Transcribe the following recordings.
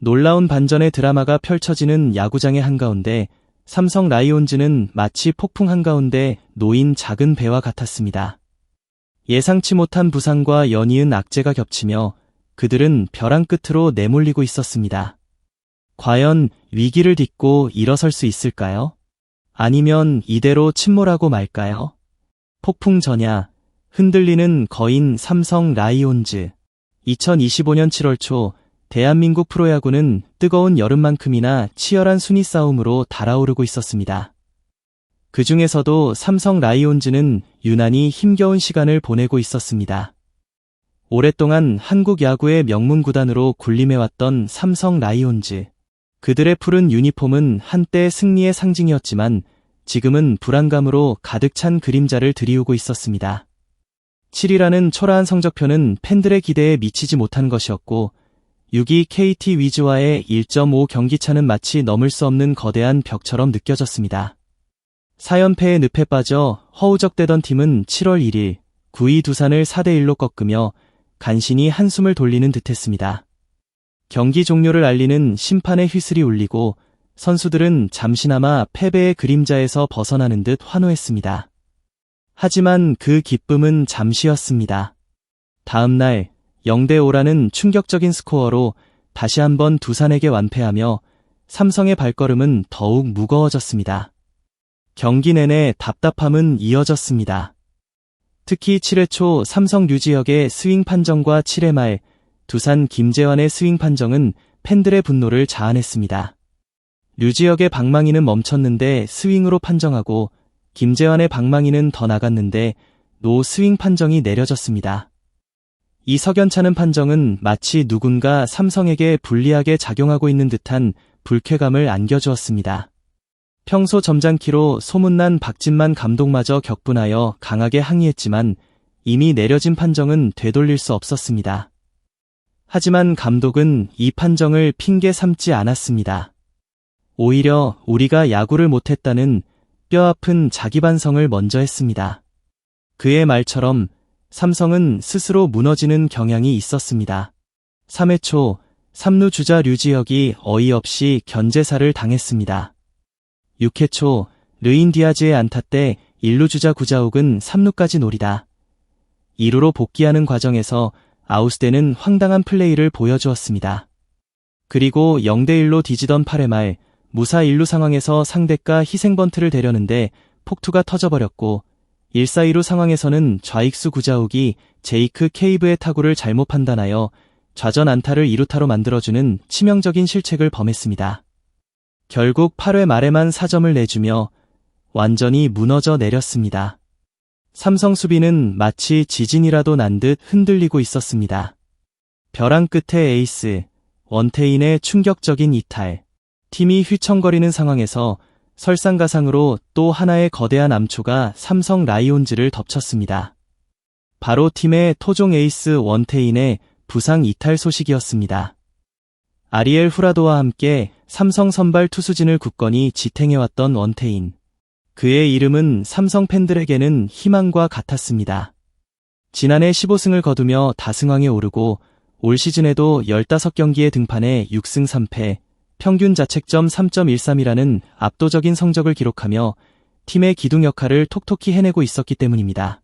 놀라운 반전의 드라마가 펼쳐지는 야구장의 한가운데 삼성 라이온즈는 마치 폭풍 한가운데 놓인 작은 배와 같았습니다. 예상치 못한 부상과 연이은 악재가 겹치며 그들은 벼랑 끝으로 내몰리고 있었습니다. 과연 위기를 딛고 일어설 수 있을까요? 아니면 이대로 침몰하고 말까요? 폭풍 전야, 흔들리는 거인 삼성 라이온즈. 2025년 7월 초 대한민국 프로야구는 뜨거운 여름만큼이나 치열한 순위 싸움으로 달아오르고 있었습니다. 그 중에서도 삼성 라이온즈는 유난히 힘겨운 시간을 보내고 있었습니다. 오랫동안 한국 야구의 명문 구단으로 군림해왔던 삼성 라이온즈. 그들의 푸른 유니폼은 한때 승리의 상징이었지만 지금은 불안감으로 가득 찬 그림자를 드리우고 있었습니다. 7위라는 초라한 성적표는 팬들의 기대에 미치지 못한 것이었고 6위 KT 위즈와의 1.5 경기차는 마치 넘을 수 없는 거대한 벽처럼 느껴졌습니다. 4연패의 늪에 빠져 허우적대던 팀은 7월 1일 9위 두산을 4대1로 꺾으며 간신히 한숨을 돌리는 듯했습니다. 경기 종료를 알리는 심판의 휘슬이 울리고 선수들은 잠시나마 패배의 그림자에서 벗어나는 듯 환호했습니다. 하지만 그 기쁨은 잠시였습니다. 다음 날 0대5라는 충격적인 스코어로 다시 한번 두산에게 완패하며 삼성의 발걸음은 더욱 무거워졌습니다. 경기 내내 답답함은 이어졌습니다. 특히 7회 초 삼성 류지혁의 스윙 판정과 7회 말 두산 김재환의 스윙 판정은 팬들의 분노를 자아냈습니다. 류지혁의 방망이는 멈췄는데 스윙으로 판정하고 김재환의 방망이는 더 나갔는데 노 스윙 판정이 내려졌습니다. 이 석연찮은 판정은 마치 누군가 삼성에게 불리하게 작용하고 있는 듯한 불쾌감을 안겨주었습니다. 평소 점잖기로 소문난 박진만 감독마저 격분하여 강하게 항의했지만 이미 내려진 판정은 되돌릴 수 없었습니다. 하지만 감독은 이 판정을 핑계 삼지 않았습니다. 오히려 우리가 야구를 못했다는 뼈아픈 자기 반성을 먼저 했습니다. 그의 말처럼 삼성은 스스로 무너지는 경향이 있었습니다. 3회 초 3루 주자 류지혁이 어이없이 견제사를 당했습니다. 6회 초 르인 디아즈의 안타 때 1루 주자 구자욱은 3루까지 노리다. 2루로 복귀하는 과정에서 아우스대는 황당한 플레이를 보여주었습니다. 그리고 0대1로 뒤지던 8회 말 무사 1루 상황에서 상대가 희생번트를 대려는데 폭투가 터져버렸고 1-4-2루 상황에서는 좌익수 구자욱이 제이크 케이브의 타구를 잘못 판단하여 좌전 안타를 2루타로 만들어주는 치명적인 실책을 범했습니다. 결국 8회 말에만 4점을 내주며 완전히 무너져 내렸습니다. 삼성 수비는 마치 지진이라도 난 듯 흔들리고 있었습니다. 벼랑 끝에 에이스, 원태인의 충격적인 이탈, 팀이 휘청거리는 상황에서 설상가상으로 또 하나의 거대한 암초가 삼성 라이온즈를 덮쳤습니다. 바로 팀의 토종 에이스 원태인의 부상 이탈 소식이었습니다. 아리엘 후라도와 함께 삼성 선발 투수진을 굳건히 지탱해왔던 원태인. 그의 이름은 삼성 팬들에게는 희망과 같았습니다. 지난해 15승을 거두며 다승왕에 오르고 올 시즌에도 15경기에 등판해 6승 3패, 평균 자책점 3.13이라는 압도적인 성적을 기록하며 팀의 기둥 역할을 톡톡히 해내고 있었기 때문입니다.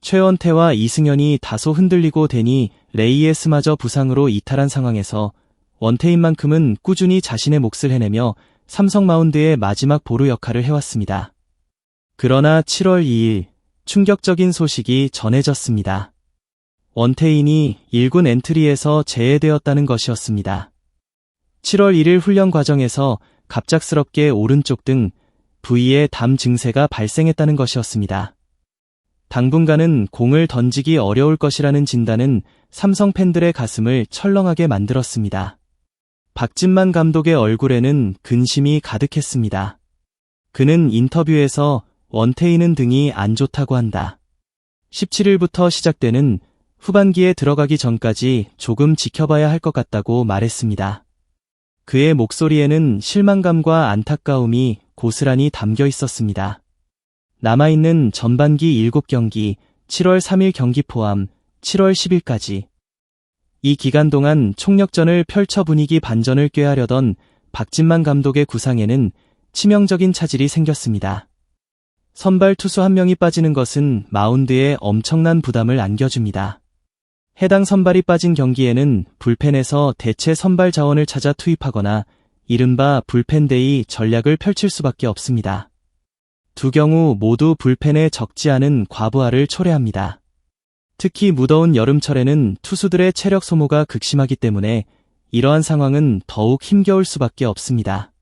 최원태와 이승현이 다소 흔들리고 되니 레이에스마저 부상으로 이탈한 상황에서 원태인만큼은 꾸준히 자신의 몫을 해내며 삼성 마운드의 마지막 보루 역할을 해왔습니다. 그러나 7월 2일 충격적인 소식이 전해졌습니다. 원태인이 1군 엔트리에서 제외되었다는 것이었습니다. 7월 1일 훈련 과정에서 갑작스럽게 오른쪽 등 부위에 담 증세가 발생했다는 것이었습니다. 당분간은 공을 던지기 어려울 것이라는 진단은 삼성 팬들의 가슴을 철렁하게 만들었습니다. 박진만 감독의 얼굴에는 근심이 가득했습니다. 그는 인터뷰에서 원태인은 등이 안 좋다고 한다. 17일부터 시작되는 후반기에 들어가기 전까지 조금 지켜봐야 할 것 같다고 말했습니다. 그의 목소리에는 실망감과 안타까움이 고스란히 담겨 있었습니다. 남아있는 전반기 7경기, 7월 3일 경기 포함 7월 10일까지. 이 기간 동안 총력전을 펼쳐 분위기 반전을 꾀하려던 박진만 감독의 구상에는 치명적인 차질이 생겼습니다. 선발 투수 한 명이 빠지는 것은 마운드에 엄청난 부담을 안겨줍니다. 해당 선발이 빠진 경기에는 불펜에서 대체 선발 자원을 찾아 투입하거나 이른바 불펜데이 전략을 펼칠 수밖에 없습니다. 두 경우 모두 불펜에 적지 않은 과부하를 초래합니다. 특히 무더운 여름철에는 투수들의 체력 소모가 극심하기 때문에 이러한 상황은 더욱 힘겨울 수밖에 없습니다.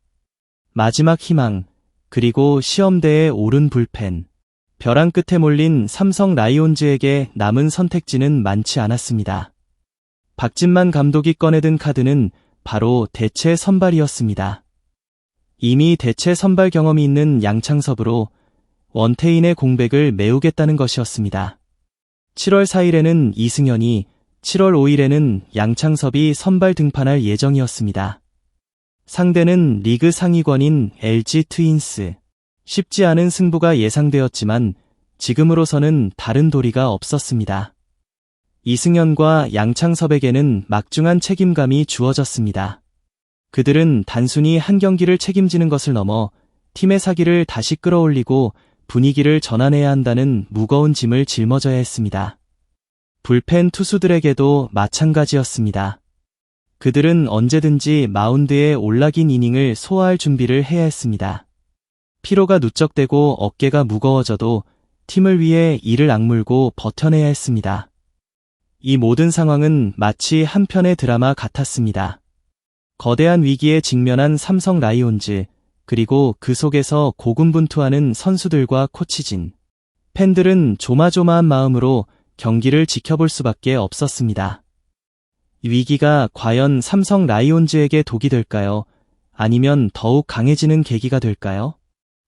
마지막 희망, 그리고 시험대에 오른 불펜. 벼랑 끝에 몰린 삼성 라이온즈에게 남은 선택지는 많지 않았습니다. 박진만 감독이 꺼내든 카드는 바로 대체 선발이었습니다. 이미 대체 선발 경험이 있는 양창섭으로 원태인의 공백을 메우겠다는 것이었습니다. 7월 4일에는 이승현이, 7월 5일에는 양창섭이 선발 등판할 예정이었습니다. 상대는 리그 상위권인 LG 트윈스. 쉽지 않은 승부가 예상되었지만 지금으로서는 다른 도리가 없었습니다. 이승현과 양창섭에게는 막중한 책임감이 주어졌습니다. 그들은 단순히 한 경기를 책임지는 것을 넘어 팀의 사기를 다시 끌어올리고 분위기를 전환해야 한다는 무거운 짐을 짊어져야 했습니다. 불펜 투수들에게도 마찬가지였습니다. 그들은 언제든지 마운드에 올라긴 이닝을 소화할 준비를 해야 했습니다. 피로가 누적되고 어깨가 무거워져도 팀을 위해 이를 악물고 버텨내야 했습니다. 이 모든 상황은 마치 한 편의 드라마 같았습니다. 거대한 위기에 직면한 삼성 라이온즈, 그리고 그 속에서 고군분투하는 선수들과 코치진. 팬들은 조마조마한 마음으로 경기를 지켜볼 수밖에 없었습니다. 위기가 과연 삼성 라이온즈에게 독이 될까요? 아니면 더욱 강해지는 계기가 될까요?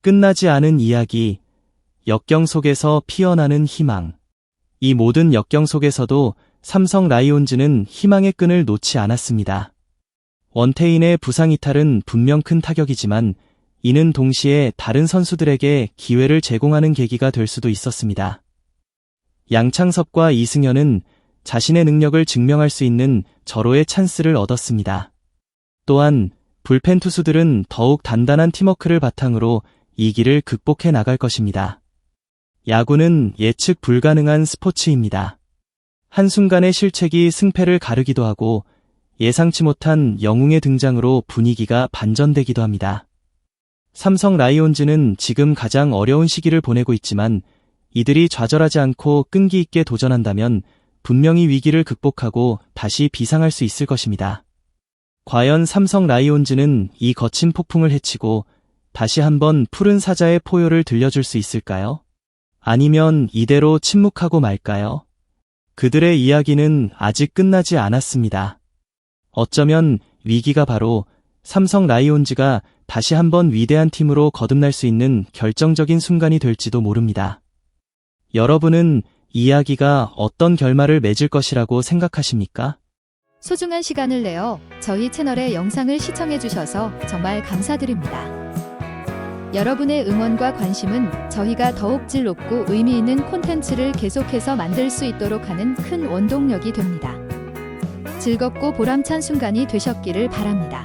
끝나지 않은 이야기, 역경 속에서 피어나는 희망. 이 모든 역경 속에서도 삼성 라이온즈는 희망의 끈을 놓지 않았습니다. 원태인의 부상 이탈은 분명 큰 타격이지만 이는 동시에 다른 선수들에게 기회를 제공하는 계기가 될 수도 있었습니다. 양창섭과 이승현은 자신의 능력을 증명할 수 있는 절호의 찬스를 얻었습니다. 또한 불펜 투수들은 더욱 단단한 팀워크를 바탕으로 이 길을 극복해 나갈 것입니다. 야구는 예측 불가능한 스포츠입니다. 한순간의 실책이 승패를 가르기도 하고 예상치 못한 영웅의 등장으로 분위기가 반전되기도 합니다. 삼성 라이온즈는 지금 가장 어려운 시기를 보내고 있지만 이들이 좌절하지 않고 끈기 있게 도전한다면 분명히 위기를 극복하고 다시 비상할 수 있을 것입니다. 과연 삼성 라이온즈는 이 거친 폭풍을 헤치고 다시 한번 푸른 사자의 포효를 들려줄 수 있을까요? 아니면 이대로 침묵하고 말까요? 그들의 이야기는 아직 끝나지 않았습니다. 어쩌면 위기가 바로 삼성 라이온즈가 다시 한번 위대한 팀으로 거듭날 수 있는 결정적인 순간이 될지도 모릅니다. 여러분은 이야기가 어떤 결말을 맺을 것이라고 생각하십니까? 소중한 시간을 내어 저희 채널의 영상을 시청해주셔서 정말 감사드립니다. 여러분의 응원과 관심은 저희가 더욱 질 높고 의미 있는 콘텐츠를 계속해서 만들 수 있도록 하는 큰 원동력이 됩니다. 즐겁고 보람찬 순간이 되셨기를 바랍니다.